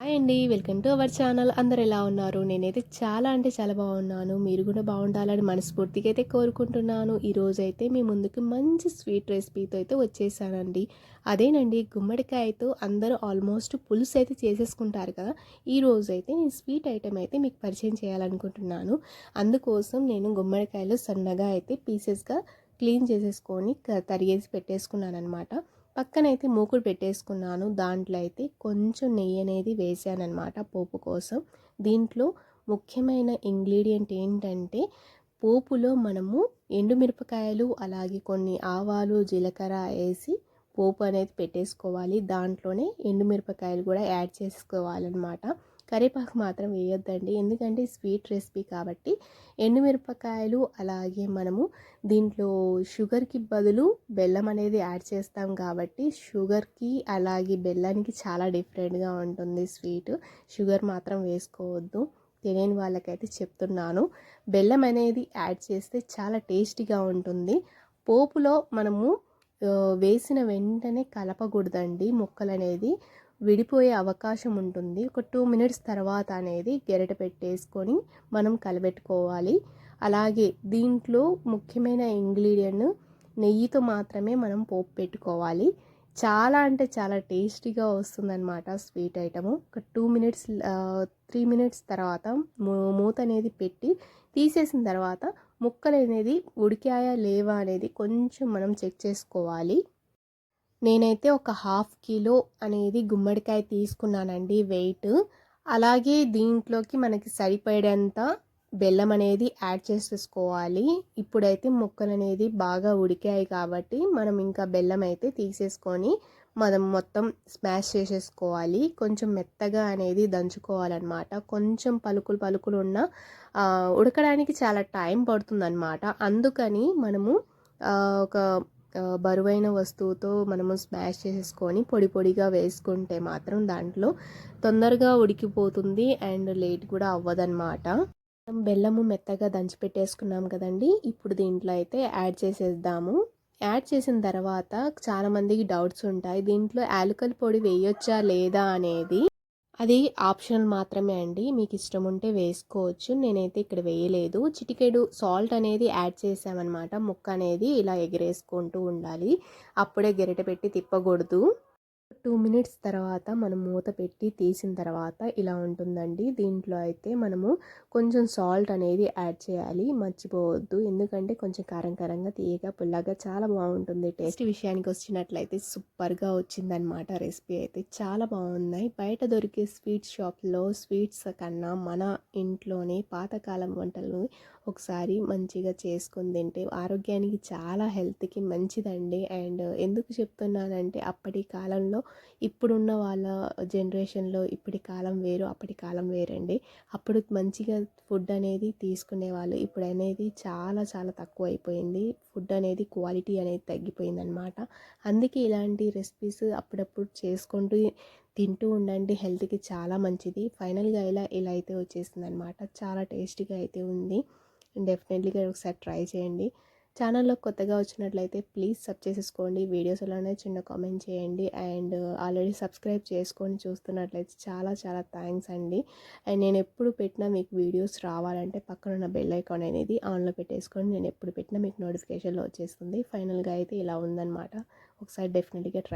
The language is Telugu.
హాయ్ అండి వెల్కమ్ టు అవర్ ఛానల్. అందరు ఎలా ఉన్నారు? నేనైతే చాలా అంటే చాలా బాగున్నాను. మీరు కూడా బాగుండాలని మనస్ఫూర్తిగా అయితే కోరుకుంటున్నాను. ఈరోజు అయితే మీ ముందుకు మంచి స్వీట్ రెసిపీతో అయితే వచ్చేసానండి. అదేనండి గుమ్మడికాయతో అందరూ ఆల్మోస్ట్ పులుసు అయితే చేసేసుకుంటారు కదా. ఈ అయితే నేను స్వీట్ ఐటెం అయితే మీకు పరిచయం చేయాలనుకుంటున్నాను. అందుకోసం నేను గుమ్మడికాయలు సన్నగా అయితే పీసెస్గా క్లీన్ చేసేసుకొని తరిగేసి పెట్టేసుకున్నాను అనమాట పక్కనైతే మూకుడు పెట్టేసుకున్నాను. దాంట్లో అయితే కొంచెం నెయ్యి అనేది వేసానమాట పోపు కోసం. దీంట్లో ముఖ్యమైన ఇంగ్రీడియంట్ ఏంటంటే పోపులో మనము ఎండుమిరపకాయలు అలాగే కొన్ని ఆవాలు జీలకర్ర వేసి పోపు అనేది పెట్టేసుకోవాలి. దాంట్లోనే ఎండుమిరపకాయలు కూడా యాడ్ చేసుకోవాలన్నమాట. కరివేపాకు మాత్రం వేయొద్దండి. ఎందుకంటే స్వీట్ రెసిపీ కాబట్టి ఎండుమిరపకాయలు అలాగే మనము దీంట్లో షుగర్కి బదులు బెల్లం అనేది యాడ్ చేస్తాం కాబట్టి షుగర్కి అలాగే బెల్లానికి చాలా డిఫరెంట్గా ఉంటుంది స్వీట్. షుగర్ మాత్రం వేసుకోవద్దు. తెలియని వాళ్ళకైతే చెప్తున్నాను. బెల్లం అనేది యాడ్ చేస్తే చాలా టేస్టీగా ఉంటుంది. పోపులో మనము వేసిన వెంటనే కలపకూడదండి. ముక్కలు అనేది విడిపోయే అవకాశం ఉంటుంది. ఒక టూ మినిట్స్ తర్వాత అనేది గెరట పెట్టేసుకొని మనం కలబెట్టుకోవాలి. అలాగే దీంట్లో ముఖ్యమైన ఇంగ్రీడియంట్ నెయ్యితో మాత్రమే మనం పోపు పెట్టుకోవాలి. చాలా అంటే చాలా టేస్టీగా వస్తుందన్నమాట స్వీట్ ఐటము. ఒక టూ మినిట్స్ త్రీ మినిట్స్ తర్వాత మూత అనేది పెట్టి తీసేసిన తర్వాత ముక్కలు అనేది ఉడికాయా లేవా అనేది కొంచెం మనం చెక్ చేసుకోవాలి. నేనైతే ఒక హాఫ్ కిలో అనేది గుమ్మడికాయ తీసుకున్నానండి వెయిట్. అలాగే దీంట్లోకి మనకి సరిపడేంత బెల్లం అనేది యాడ్ చేసేసుకోవాలి. ఇప్పుడైతే ముక్కలు అనేది బాగా ఉడికాయి కాబట్టి మనం ఇంకా బెల్లం అయితే తీసేసుకొని మనం మొత్తం స్మాష్ చేసేసుకోవాలి. కొంచెం మెత్తగా అనేది దంచుకోవాలన్నమాట. కొంచెం పలుకులు పలుకులు ఉన్న ఉడకడానికి చాలా టైం పడుతుందన్నమాట. అందుకని మనము ఒక బరువైన వస్తువుతో మనము స్మాష్ చేసేసుకొని పొడి పొడిగా వేసుకుంటే మాత్రం దాంట్లో తొందరగా ఉడికిపోతుంది అండ్ లేట్ కూడా అవ్వదన్నమాట. బెల్లము మెత్తగా దంచి పెట్టేసుకున్నాం కదండి ఇప్పుడు దీంట్లో అయితే యాడ్ చేసేద్దాము. యాడ్ చేసిన తర్వాత చాలామందికి డౌట్స్ ఉంటాయి దీంట్లో యాలకల్ పొడి వేయొచ్చా లేదా అనేది. అది ఆప్షన్ మాత్రమే అండి. మీకు ఇష్టం ఉంటే వేసుకోవచ్చు. నేనైతే ఇక్కడ వేయలేదు. చిటికెడు సాల్ట్ అనేది యాడ్ చేసామన్నమాట. ముక్క అనేది ఇలా ఎగిరేసుకుంటూ ఉండాలి. అప్పుడే గెరిట పెట్టి తిప్పకూడదు. టూ మినిట్స్ తర్వాత మనం మూత పెట్టి తీసిన తర్వాత ఇలా ఉంటుందండి. దీంట్లో అయితే మనము కొంచెం సాల్ట్ అనేది యాడ్ చేయాలి. మర్చిపోవద్దు. ఎందుకంటే కొంచెం కారం కారంగా తీయగా పుల్లగా చాలా బాగుంటుంది. టేస్ట్ విషయానికి వచ్చినట్లయితే సూపర్గా వచ్చిందనమాట రెసిపీ అయితే. చాలా బాగున్నాయి. బయట దొరికే స్వీట్ షాప్లో స్వీట్స్ కన్నా మన ఇంట్లోనే పాతకాలం వంటలు ఒకసారి మంచిగా చేసుకుని తింటే ఆరోగ్యానికి చాలా హెల్త్కి మంచిదండి. అండ్ ఎందుకు చెప్తున్నానంటే అప్పటి కాలంలో ఇప్పుడున్న వాళ్ళ జనరేషన్లో ఇప్పటి కాలం వేరు అప్పటి కాలం వేరండి. అప్పుడు మంచిగా ఫుడ్ అనేది తీసుకునేవాళ్ళు ఇప్పుడు అనేది చాలా చాలా తక్కువ అయిపోయింది ఫుడ్ అనేది క్వాలిటీ అనేది తగ్గిపోయింది అనమాట అందుకే ఇలాంటి రెసిపీస్ అప్పుడప్పుడు చేసుకుంటూ తింటూ ఉండండి. హెల్త్కి చాలా మంచిది. ఫైనల్గా ఇలా ఇలా అయితే వచ్చేసింది అనమాట చాలా టేస్టీగా అయితే ఉంది. డెఫినెట్లీగా ఒకసారి ట్రై చేయండి. ఛానల్లో కొత్తగా వచ్చినట్లయితే ప్లీజ్ సబ్ చేసేసుకోండి. వీడియోస్ అలానే చిన్న కామెంట్ చేయండి. అండ్ ఆల్రెడీ సబ్స్క్రైబ్ చేసుకొని చూస్తున్నట్లయితే చాలా చాలా థ్యాంక్స్ అండి. అండ్ నేను ఎప్పుడు పెట్టినా మీకు వీడియోస్ రావాలంటే పక్కన ఉన్న బెల్ ఐకాన్ అనేది ఆన్లో పెట్టేసుకొని నేను ఎప్పుడు పెట్టినా మీకు నోటిఫికేషన్లో వచ్చేస్తుంది. ఫైనల్గా అయితే ఇలా ఉందన్నమాట. ఒకసారి డెఫినెట్గా ట్రై